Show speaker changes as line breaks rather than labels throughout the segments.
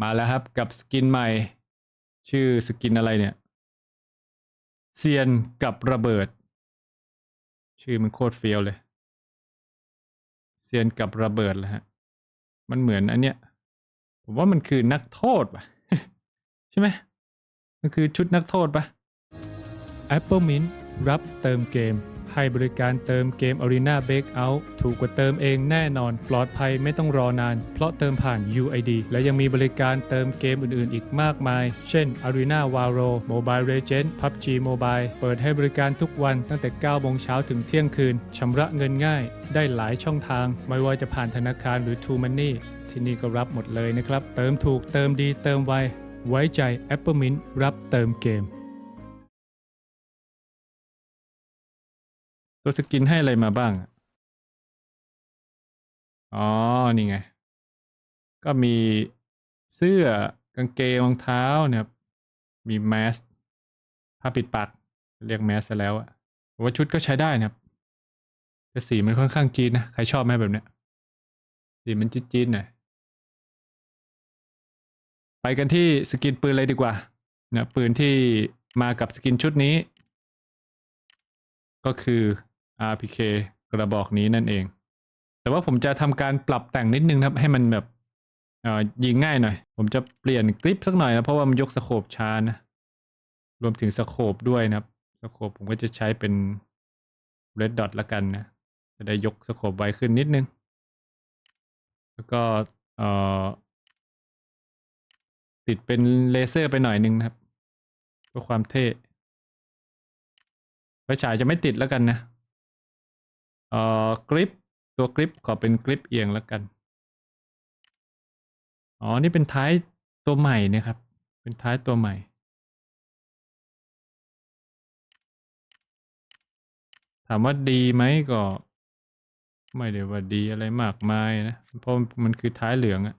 มาแล้วครับกับสกินใหม่ ชื่อสกินอะไรเนี่ยเซียนกับระเบิด ชื่อมันโคตรเฟี้ยวเลยเซียนกับระเบิดแล้วฮะ มันเหมือนอันเนี้ย ผมว่ามันคือนักโทษป่ะใช่ไหมมันคือชุดนักโทษป่ะ Apple Mint รับเติมเกม ให้บริการเติมเกม Arena Breakout ถูกกว่าเติมเองแน่นอน ปลอดภัยไม่ต้องรอนาน เพราะเติมผ่าน UID และยังมีบริการเติมเกมอื่นๆ อีกมากมาย เช่น Arena Varo Mobile Legends PUBG Mobile เปิดให้บริการทุกวันตั้งแต่9โมงเช้าถึงเที่ยงคืนชำระเงินง่าย ได้หลายช่องทาง ไม่ว่าจะผ่านธนาคารหรือ True Money ที่นี่ก็รับหมดเลยนะครับ เติมถูกเติมดีเติมไวไว้ใจ Apple Mint รับเติมเกม ตัวสกินให้อะไรมาบ้าง อ๋อ นี่ไง ก็มีเสื้อกางเกงรองเท้าเนี่ยมีแมสผ้าปิดปากเรียกแมสซะแล้วอะว่าชุดก็ใช้ได้นะครับแต่สีมันค่อนข้างจีนนะ ใครชอบไหมแบบเนี้ย สีมันจีนๆหน่อย ไปกันที่สกินปืนเลยดีกว่านะปืนที่มากับสกินชุดนี้ ก็คือ RPK กระบอกนี้นั่นเอง แต่ว่าผมจะทำการปรับแต่งนิดนึงครับให้มันแบบยิงง่ายหน่อย ผมจะเปลี่ยนคลิปสักหน่อยนะ เพราะว่ามันยกสโคปช้านะ รวมถึงสโคปด้วยนะครับ สโคปผมก็จะใช้เป็น red dot ละกันนะ จะได้ยกสโคปไวขึ้นนิดนึง แล้วก็ติดเป็นเลเซอร์ไปหน่อยนึงนะครับเพื่อความเท่ไฟฉายจะไม่ติดแล้วกันนะ เอ่อกริปตัวกริปขอเป็นกริปเอียงแล้วกัน อ๋อ นี่เป็นท้ายตัวใหม่นะครับ เป็นท้ายตัวใหม่ ถามว่าดีไหมก็ ไม่ได้ว่าดีอะไรมากมายนะ เพราะมันคือท้ายเหลืองอะ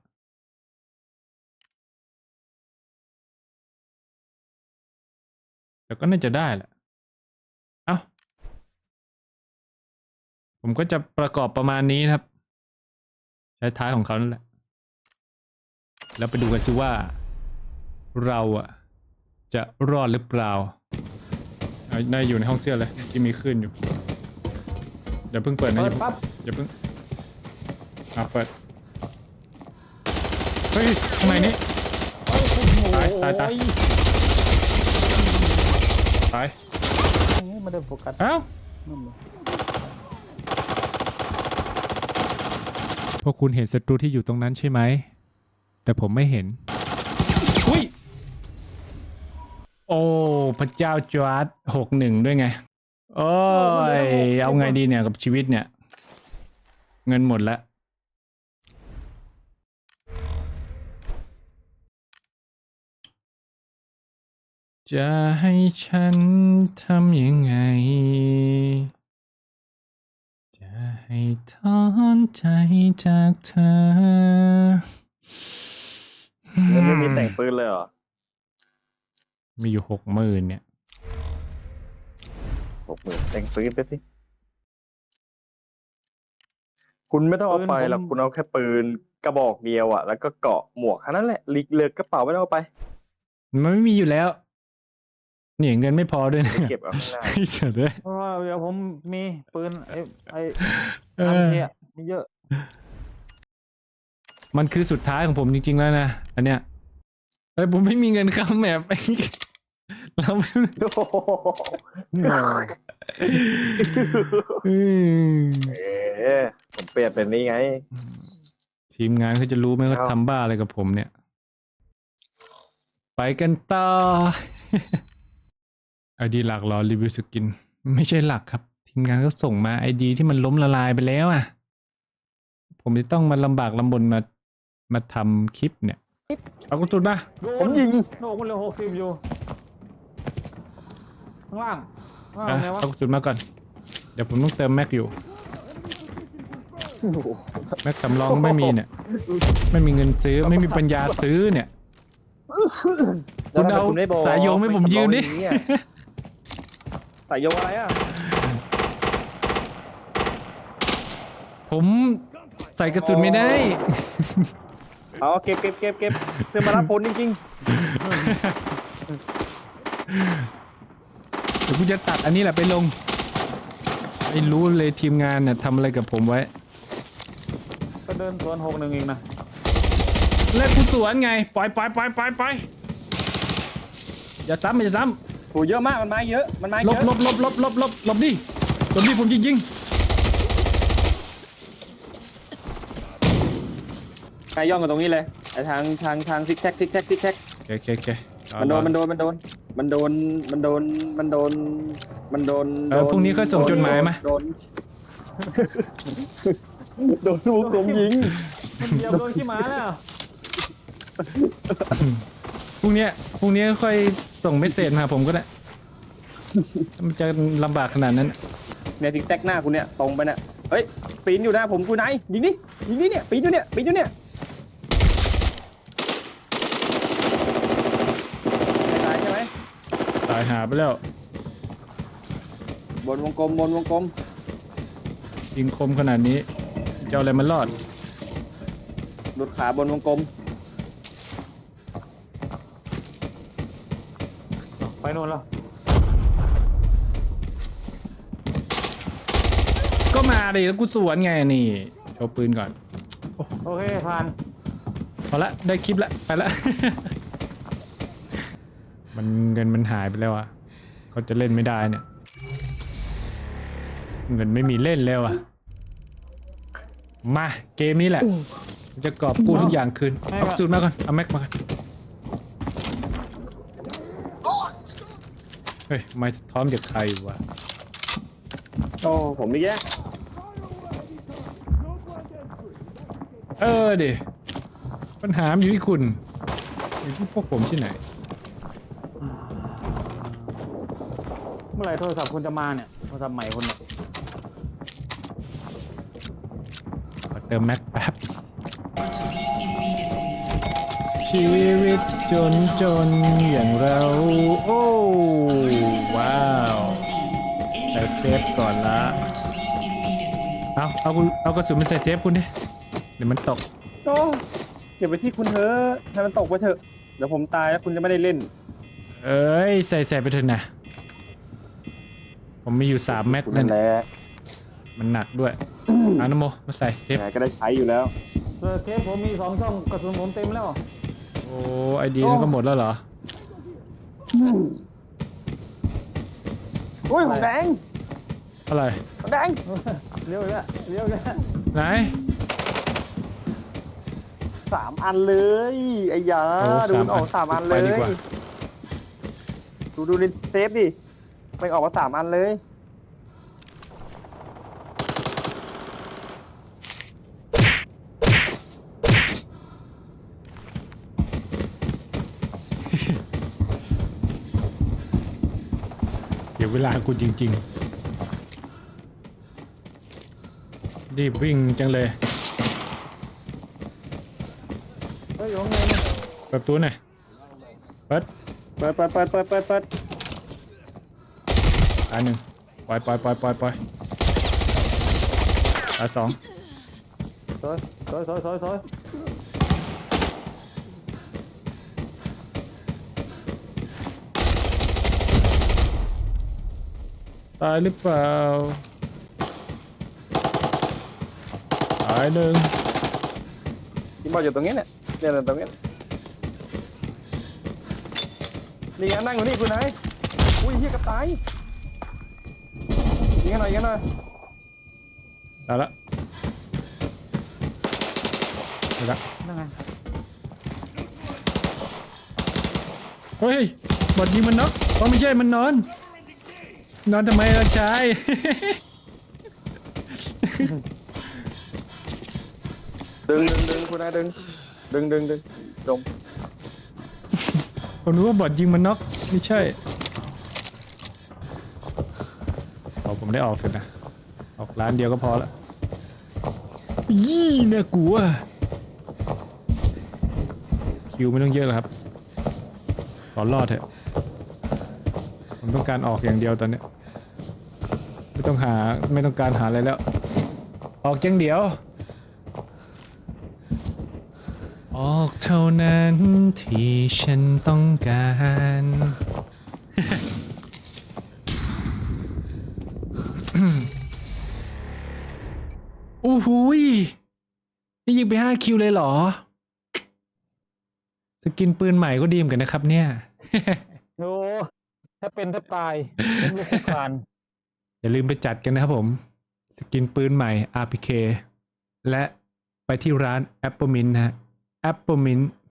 แต่ก็น่าจะได้แหละ เอ้า ผมก็จะประกอบประมาณนี้นะครับ ใช้ท้ายของเขานั่นแหละ แล้วไปดูกันซิว่า เราอะจะรอดหรือเปล่าเอาได้อยู่ในห้องเสื้อเลยที่มีขึ้นอยู่อย่าเพิ่งเปิดนะ
เปิ
อย่าเพิ่ง
ดปั๊บ
อย่าเพิ่งอะเปิด เฮ้ยข้างในนี้
โอ้โห
ตายตายตาย ไป
ไม่ได้โฟกัส
เอ้า
นั่นเลย
พวกคุณเห็นศัตรูที่อยู่ตรงนั้นใช่ไหม แต่ผมไม่เห็น อุ้ย โอ้ พระเจ้าจวาร์ดหกหนึ่งด้วยไง โอ้ย เอาไงดีเนี่ยกับชีวิตเนี่ย เงินหมดแล้วจะให้ฉันทำยังไง ให้ถอนใจจากเธอ
แล้วไม่มีแต่งปืนเลยเหรอ
มีอยู่หกหมื่นเนี่ย
หกหมื่นแต่งปืนไปสิ คุณไม่ต้องเอาไปหรอก คุณเอาแค่ปืนกระบอกเดียวอะแล้วก็เกาะหมวกแค่นั้นแหละลิกเลือกกระเป๋าไม่ต้องเอาไป
มันไม่มีอยู่แล้ว นี่เงินไม่พอด้วยนะ
เก็บเอาข้างหน้า
ไอ้เฉยเลย
เพราะว่าเดี๋ยวผมมีปืนไอ้ไอ้
เอ
อัน
อ
เนี้ยมีเยอะ
มันคือสุดท้ายของผมจริง ๆ แล้วนะ อันเนี้ยเอ้ยผมไม่มีเงินค้ำแมปเราไม่
โอ้โห
อืม
เอ๊ะผมเปลี่ยนเป็นนี่ไง
ทีมงานเขาจะรู้ไหมว่า
เอา
ทำบ้าอะไรกับผมเนี่ย ไปกันต่อ ไอดีหลักรอรีวิวสกิน ไม่ใช่หลักครับ ทีมงานก็ส่งมาไอดีที่มันล้มละลายไปแล้วอะ ผมจะต้องมาลำบากลำบนมามาทำคลิปเนี่ย เอากระสุนมา
โดน
ผมยิง
โดนมันเลยหกสิบอยู่ ข้างล่างข้าง
อะ
ล่างไงวะ
เอากระสุนมาก่อน เดี๋ยวผมต้องเติมแม็กอยู่
โอ้โห
แม็กสำรองไม่มีเนี่ย ไม่มีเงินซื้อไม่มีปัญญาซื้อเนี่ย
แล้วทำไม
เอา
คุณไม่บอก
สายโยงให้ผมยืมดิ
ไอะ สายโยงอะไรอะ
ผมใส่กระสุนไม่ได้
เอาเก็บเก็บเก็บเก็บเพื่อมารับผลจริง
เดี๋ยวกูจะตัดอันนี้แหละไปลงไม่รู้เลยทีมงานเนี่ยทำอะไรกับผมไว้
ก็เดินสวนหกหนึ่งอีกนะ
แล้วกูสวนไงปล่อยปล่อยปล่อยปล่อยปล่อยอย่าซ้ำอย่าซ้
ๆ โหเยอะมากมันมาเยอะมันมาำ
หล
เย
บ
อะ
หลบหลบหลบหลบหลบหลบดิหลบดิผมจริง
นายย่องกันตรงนี้เลยไอทางทางทางซิกแซกซิกแซกซิกแซก
ๆโอเคโอเคโอเครอ
มันโดน
รอ
มันโดนมันโดนมันโดนมันโดนมันโดนมันโดน
เออพรุ่งนี้ค่อยส่งจดหมายมา
โดนโดนลูกกลมยิง
มันเหยียบโดนขี้หมาแล้ว
พรุ่งเนี้ยพรุ่งนี้ค่อยส่งเมสเซจมาหาผมก็ได้มันจะลำบากขนาดนั้น
เนี่ยซิกแซกหน้าคุณเนี่ยตรงไปเนี่ยเฮ้ยปีนอยู่หน้าผมคุณนายยิงนี่ยิงนี่เนี่ยปีนอยู่เนี่ยปีนอยู่เนี่ยไม่ตายใช่ไหม
ตายหาไปแล้ว
บนวงกลมบนวงกลม
ยิงคมขนาดนี้จะเอาอะไรมารอด
หลุดขาบนวงกลม
ไปโน่นแล้ว
ก็มาดิแล้วกูสวนไงนี่โชว์ปืนก่อน
โอเคผ่าน
พอละได้คลิปละไปละ มันเงินมันหายไปแล้วอะเขาจะเล่นไม่ได้เนี่ย เงินไม่มีเล่นแล้วอะ มาเกมนี้แหละ จะกอบกู้ทุกอย่างคืนเอาสูตรมาก่อนเอาแม็กมาก่อน ฮ้ยไม่ท้อมจากใครวะ
โอ้ผมนี่แย่
เออดิปัญหามันอยู่ที่คุณ อยู่ที่พวกผมที่ไหน
เมื่อไหร่โทรศัพท์คุณจะมาเนี่ย โทรศัพท์ใหม่คุณเนี่ย
ขอเติมแม็กแป๊บ ชีวิตจนจนอย่างเรา โอ้ ว้าวแต่เซฟก่อนละเอาเอาคุณเอากระสุนมาใส่เซฟคุณดิเดี๋ยวมันตก
โอ้เก็บไว้ที่คุณเถอะให้มันตกไปเถอะ เดี๋ยวผมตายแล้วคุณจะไม่ได้เล่น
เอ้ย ใส่ใส่ไปเถอะนะ ผมมีอยู่สามแม็ก
คุณ
นั่
นั่
น
นแหละ
มันหนักด้วยเอานโมมาใส่เซฟ
ไหนก็ได้ใช้อยู่แล้ว
เออเทปผมมีสองช่องกระสุนผมเต็มแล้ว
โอ้ไอดีนั่นก็หมดแล้วเหรอ
อุ้ยของแดง
อะไร
ของแดง
เลี้ยวอีกแล้วเลี้ยวอีกแล้ว
ไหน
สามอันเลยไอ้ยา
โอ้
ดู
สาม
มันออก
อัน
สามอันเล
ไป
ย
ดีกว่า
ดูดูในเซฟดิมันออกมาสามอันเลย
สียเวลากูจริง ๆ รีบวิ่งจังเลย
เฮ้ยอยู่ข้างในนี่
เปิดประตูหน่อยเปิด
เปิดเปิดเปิดเปิดเปิดเปิด
อันหนึ่งปล่อยปล่อยปล่อยปล่อยปล่อยอันสอง
สวยสวยสวยสวยสวย
ตายหรือเปล่า ตายหนึ่ง
ที่บอกอยู่ตรงนี้เนี่ยเนี่ยตรงนี้นี่ไงนั่งอยู่นี่คุณนายอุ้ยเฮียกับตายยิงกันหน่อยยิงกันหน่อย
ตายละตายละ
นั่นไง
เฮ้ยบอดยิงมันเนาะอ๋อไม่ใช่มันนอน นอนทำไมล่ะชาย
ดึงดึงดึงคุณนายดึง ดึงดึงดึงจม
ผมรู้ว่าบอดยิงมันน็อกไม่ใช่เอาผมได้ออกเถอะนะออกร้านเดียวก็พอละยี่น่ากลัวคิวไม่ต้องเยอะหรอกครับขอรอดเถอะผม ต้องการออกอย่างเดียวตอนเนี้ยไม่ต้องหาไม่ต้องการหาอะไรแล้ว ออกจังเดียว ออกเท่านั้นที่ฉันต้องการโอ้โหยนี่ยิงไปห้าคิวเลยเหรอ สกินปืนใหม่ก็ดีเหมือนกันนะครับเนี่ย
โอ้ ถ้าเป็นถ้าตายเป็นลูกคาน
อย่าลืมไปจัดกันนะครับผม สกินปืนใหม่ RPK และไปที่ร้าน Apple Mint นะฮะ Apple Mint